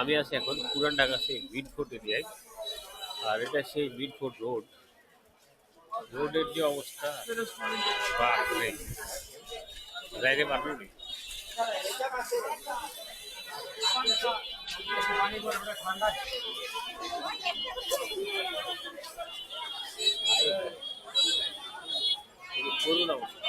আমি আছি এখন পুরান ঢাকা সেই মিডফোর্ট এরিয়ায়। আর এটা সেই মিডফোর্ট রোড। রোডের যে অবস্থা যাইতে পারব নি খুবই অবস্থা।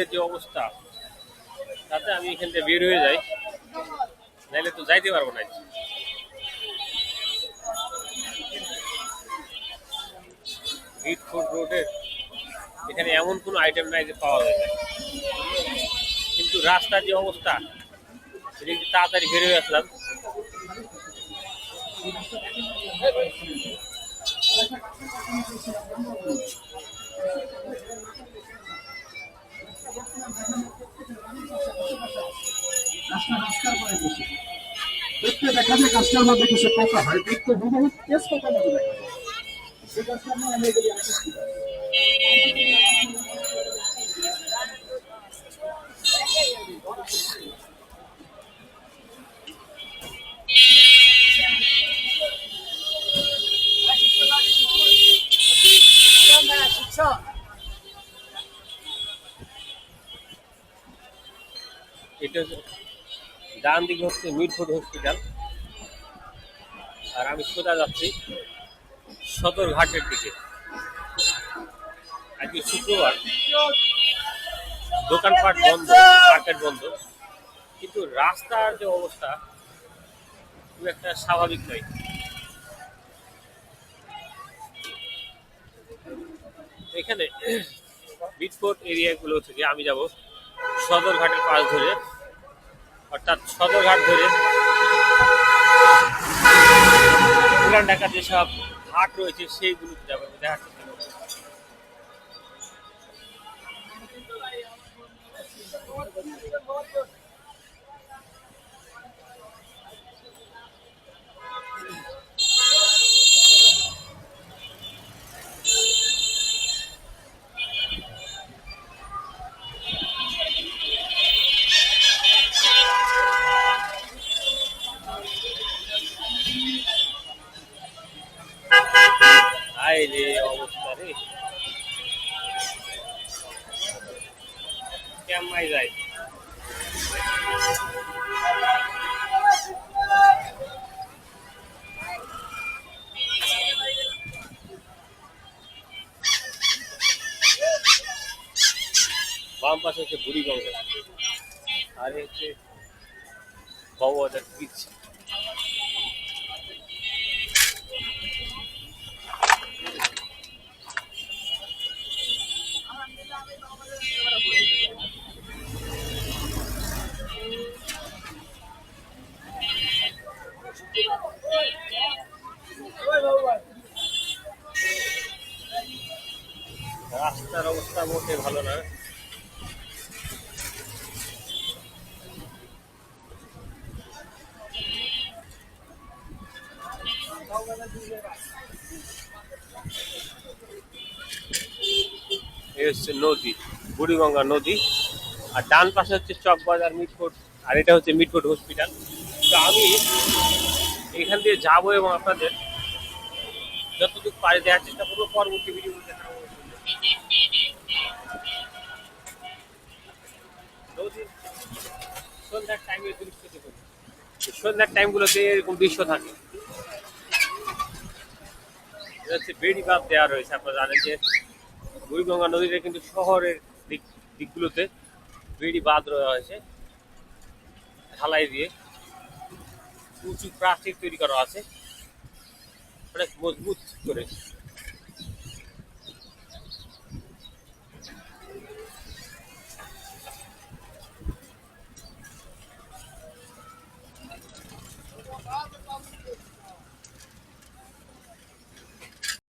রোডের যে অবস্থা, তাতে আমি এখান থেকে বের হয়ে যাই। নাইলে তো যাইতে পারব না। রোডের এখানে এমন কোনো আইটেম নাই যে পাওয়া যায় কিন্তু রাস্তার যে অবস্থা সেটা তাড়াতাড়ি বের হয়ে আসলাম। রাস্তা রাস্তার পরে বসে দেখতে দেখা যায় কাজটার মধ্যে কিছু পোকা হয়, দেখতে হুবহু তেজ পোকা মতো দেখা যায় সে কাজটা আমরা আমি এগুলি করি। এটা হচ্ছে ডান দিকে হচ্ছে মিডফোর্ড হসপিটাল আর আমি সোজা যাচ্ছি সদরঘাটের দিকে। আজকে শুক্রবার। দোকানপাট বন্ধ মার্কেট বন্ধ। কিন্তু রাস্তার যে অবস্থা খুব একটা স্বাভাবিক নয়। এখানে মিটফোর্ট এরিয়াগুলো থেকে আমি যাব সদরঘাটের পাশ ধরে। অর্থাৎ সদরঘাট ধরে পুরান ঢাকার যেসব ঘাট রয়েছে সেইগুলোতে যাব আমি করব। অবস্থা রে। কেমন যায়? বাম পাশে হচ্ছে বুড়িগঙ্গা আর হচ্ছে বাবুয়াদার বিচ রাস্তার অবস্থা মোটে ভালো না। হচ্ছে নদী, বুড়িগঙ্গা নদী। আর ডান পাশে হচ্ছে চকবাজার মিটফোর্ট আর এটা হচ্ছে মিটফোর্ট হসপিটাল তো আমি এখান দিয়ে যাব এবং আপনাদের যতটুকু পারে দেওয়ার চেষ্টা করব। পরবর্তী ভিডিও দেখাবো সন্ধ্যার টাইমগুলোতে এরকম দৃশ্য থাকে। হচ্ছে বেড়ি দেওয়া রয়েছে, আপনারা জানেন যে বুড়িগঙ্গা নদীতে কিন্তু শহরের দিক দিকগুলোতে বেড়ি বাঁধ হয়েছে ঢালাই দিয়ে। উঁচু প্রাচীর তৈরি করা আছে, অনেক মজবুত করে।